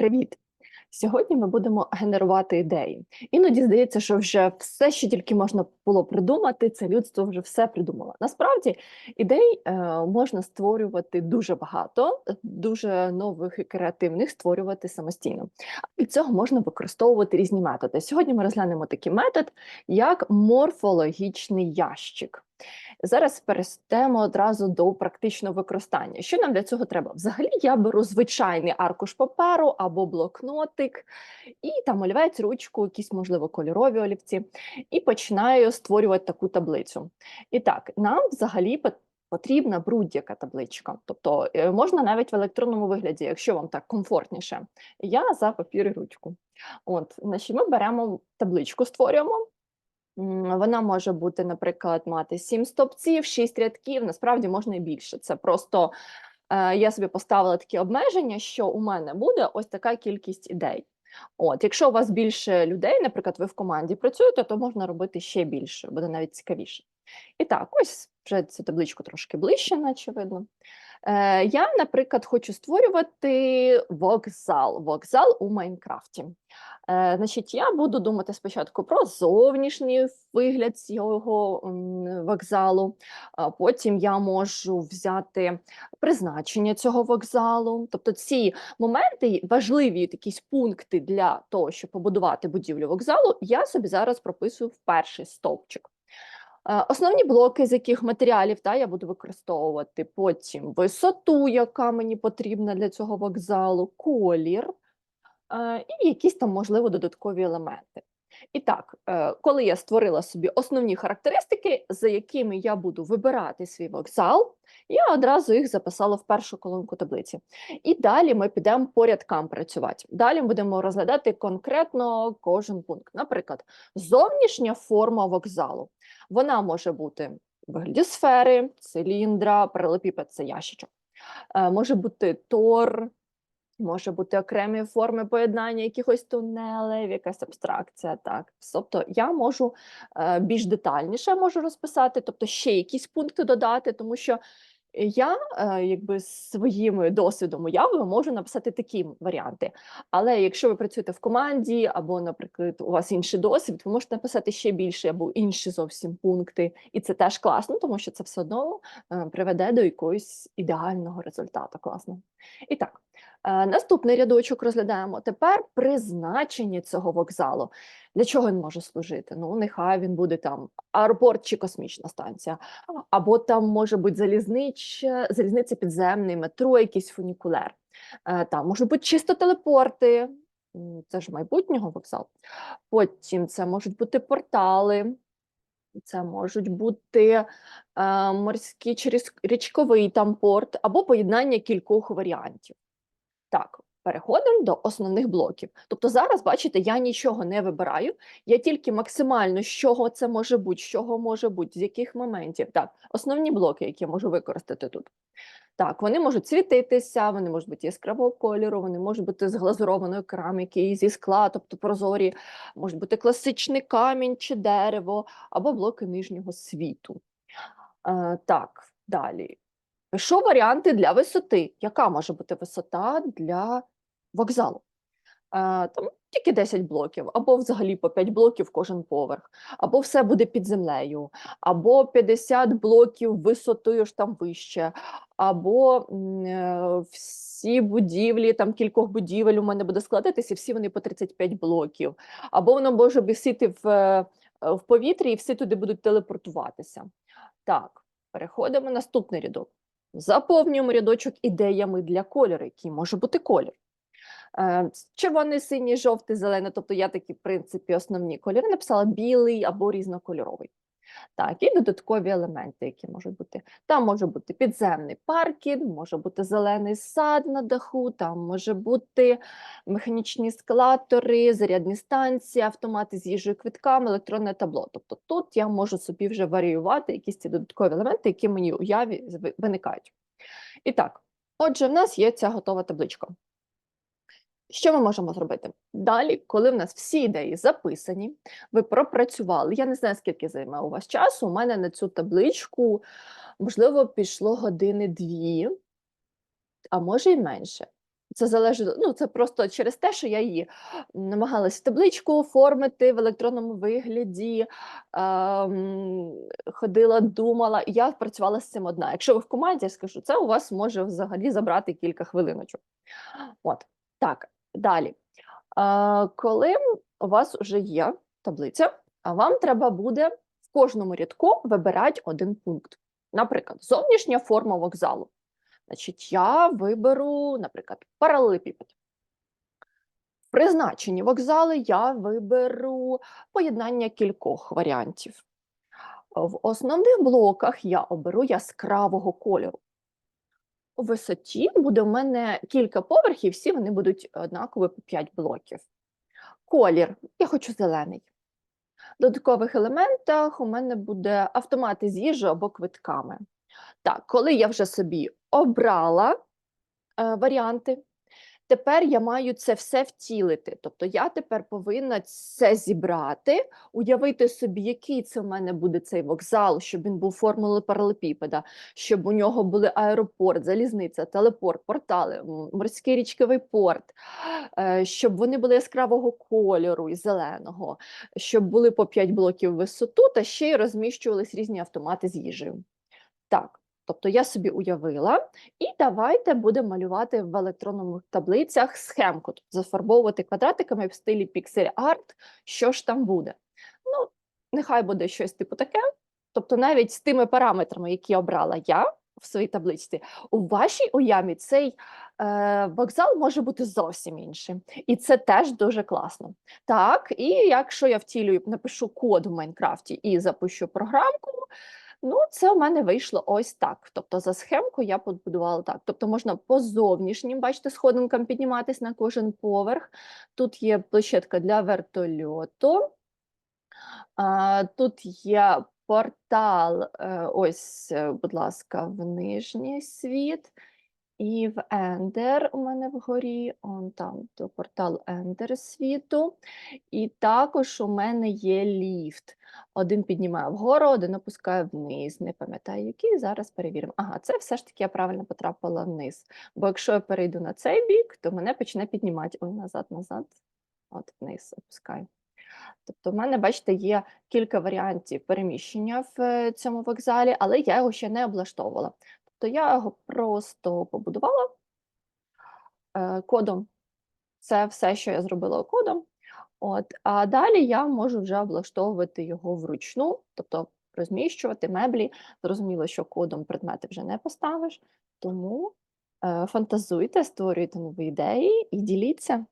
Привіт! Сьогодні ми будемо генерувати ідеї. Іноді здається, що вже все, що тільки можна було придумати, це людство вже все придумало. Насправді ідей е, можна створювати дуже багато, дуже нових і креативних створювати самостійно. Від цього можна використовувати різні методи. Сьогодні ми розглянемо такий метод, як морфологічний ящик. Зараз перейдемо одразу до практичного використання. Що нам для цього треба? Взагалі я беру звичайний аркуш паперу або блокнотик, і там олівець, ручку, якісь, можливо, кольорові олівці, і починаю створювати таку таблицю. І так, нам взагалі потрібна будь-яка табличка. Тобто е, можна навіть в електронному вигляді, якщо вам так комфортніше. Я за папір і ручку. От, значить, ми беремо табличку, створюємо. Вона може бути, наприклад, мати 7 стовпців, 6 рядків, насправді можна і більше. Це просто е, я собі поставила такі обмеження, що у мене буде ось така кількість ідей. От, якщо у вас більше людей, наприклад, ви в команді працюєте, то можна робити ще більше, буде навіть цікавіше. І так, ось вже цю табличку трошки ближче, наче видно. Е, я, наприклад, хочу створювати вокзал, вокзал у Майнкрафті. Е, значить, я буду думати спочатку про зовнішній вигляд цього вокзалу, потім я можу взяти призначення цього вокзалу. Тобто ці моменти, важливі якісь пункти для того, щоб побудувати будівлю вокзалу, я собі зараз прописую в перший стовпчик. Е, Основні блоки, з яких матеріалів та, я буду використовувати, потім висоту, яка мені потрібна для цього вокзалу, колір е, і якісь там, можливо, додаткові елементи. І так, е, коли я створила собі основні характеристики, за якими я буду вибирати свій вокзал, я одразу їх записала в першу колонку таблиці. І далі ми підемо по рядкам працювати. Далі будемо розглядати конкретно кожен пункт. Наприклад, зовнішня форма вокзалу. Вона може бути в вигляді сфери, циліндра, паралепіпед це ящичок. Е, Може бути тор, може бути окремі форми поєднання якихось тунелів, якась абстракція. Так. Тобто я можу е, більш детальніше можу розписати, тобто ще якісь пункти додати, тому що я е, якби своїм досвідом уявою можу написати такі варіанти. Але якщо ви працюєте в команді, або, наприклад, у вас інший досвід, ви можете написати ще більше або інші зовсім пункти, і це теж класно, тому що це все одно е, приведе до якогось ідеального результату. Класно. І так, наступний рядочок розглядаємо. Тепер призначення цього вокзалу. Для чого він може служити? Ну, нехай він буде там аеропорт чи космічна станція, або там може бути залізнича, залізниця підземний, метро, якийсь фунікулер. Е, Там можуть бути чисто телепорти, це ж майбутнього вокзал. Потім це можуть бути портали, це можуть бути е, морський чи річковий там порт, або поєднання кількох варіантів. Так, переходимо до основних блоків. Тобто зараз, бачите, я нічого не вибираю, я тільки максимально, з чого це може бути, з чого може бути, з яких моментів. Так, основні блоки, які я можу використати тут. Так, вони можуть світитися, вони можуть бути яскравого кольору, вони можуть бути з глазурованої кераміки, зі скла, тобто прозорі, можуть бути класичний камінь чи дерево, або блоки нижнього світу. Е, так, далі. Пишу варіанти для висоти. Яка може бути висота для вокзалу? Е, там тільки 10 блоків, або взагалі по 5 блоків кожен поверх, або все буде під землею, або 50 блоків висотою ж там вище, або е, всі будівлі, там кількох будівель у мене буде складатися, всі вони по 35 блоків, або воно може висіти в, е, в повітрі і всі туди будуть телепортуватися. Так, переходимо на наступний рядок. Заповнюємо рядочок ідеями для кольору, який може бути колір. Е, Червоний, синій, жовтий, зелений, тобто я такі, в принципі, основні кольори написала білий або різнокольоровий. Так, і додаткові елементи, які можуть бути. Там може бути підземний паркінг, може бути зелений сад на даху, там може бути механічні ескалатори, зарядні станції, автомати з їжею квитками, електронне табло. Тобто тут я можу собі вже варіювати якісь ці додаткові елементи, які мені уяві виникають. І так, отже, в нас є ця готова табличка. Що ми можемо зробити? Далі, коли в нас всі ідеї записані, ви пропрацювали. Я не знаю, скільки займе у вас часу. У мене на цю табличку, можливо, пішло години дві, а може й менше. Це залежить, ну це просто через те, що я її намагалась в табличку оформити в електронному вигляді, ем, ходила, думала, я працювала з цим одна. Якщо ви в команді, я скажу, це у вас може взагалі забрати кілька хвилиночок. От так, далі. Коли у вас вже є таблиця, вам треба буде в кожному рядку вибирати один пункт. Наприклад, зовнішня форма вокзалу. Значить, я виберу, наприклад, паралелепіпед. В призначенні вокзали я виберу поєднання кількох варіантів. В основних блоках я оберу яскравого кольору. У висоті буде в мене кілька поверхів, всі вони будуть однакові по 5 блоків. Колір я хочу зелений. В додаткових елементах у мене буде автомати з їжею або квитками. Так, коли я вже собі обрала е, варіанти, тепер я маю це все втілити. Тобто я тепер повинна це зібрати, уявити собі, який це в мене буде цей вокзал, щоб він був формулою паралепіпеда, щоб у нього були аеропорт, залізниця, телепорт, портали, морський річковий порт, е, щоб вони були яскравого кольору і зеленого, щоб були по 5 блоків висоту, та ще й розміщувались різні автомати з їжею. Так, тобто я собі уявила, і давайте будемо малювати в електронних таблицях схемку, тобто зафарбовувати квадратиками в стилі піксель арт, що ж там буде. Ну, нехай буде щось типу таке. Тобто, навіть з тими параметрами, які обрала я в своїй табличці, у вашій уяві цей е, вокзал може бути зовсім іншим. І це теж дуже класно. Так, і якщо я втілюю, напишу код в Майнкрафті і запущу програмку, Ну, це у мене вийшло ось так. Тобто за схемку я побудувала так. Тобто можна по зовнішнім, бачите, сходинкам підніматись на кожен поверх. Тут є площадка для вертольоту. Тут є портал, е, ось, е, будь ласка, в нижній світ. І в Ендер у мене вгорі, он там то портал Ендер світу. І також у мене є ліфт. Один піднімає вгору, один опускає вниз. Не пам'ятаю, який. Зараз перевіримо. Ага, це все ж таки я правильно потрапила вниз. Бо якщо я перейду на цей бік, то мене почне піднімати. Ой, назад, назад. От вниз опускаю. Тобто, в мене, бачите, є кілька варіантів переміщення в е, цьому вокзалі, але я його ще не облаштовувала. Тобто я його просто побудувала е, кодом. Це все, що я зробила кодом. От, а далі я можу вже облаштовувати його вручну, тобто розміщувати меблі. Зрозуміло, що кодом предмети вже не поставиш, тому е, фантазуйте, створюйте нові ідеї і діліться.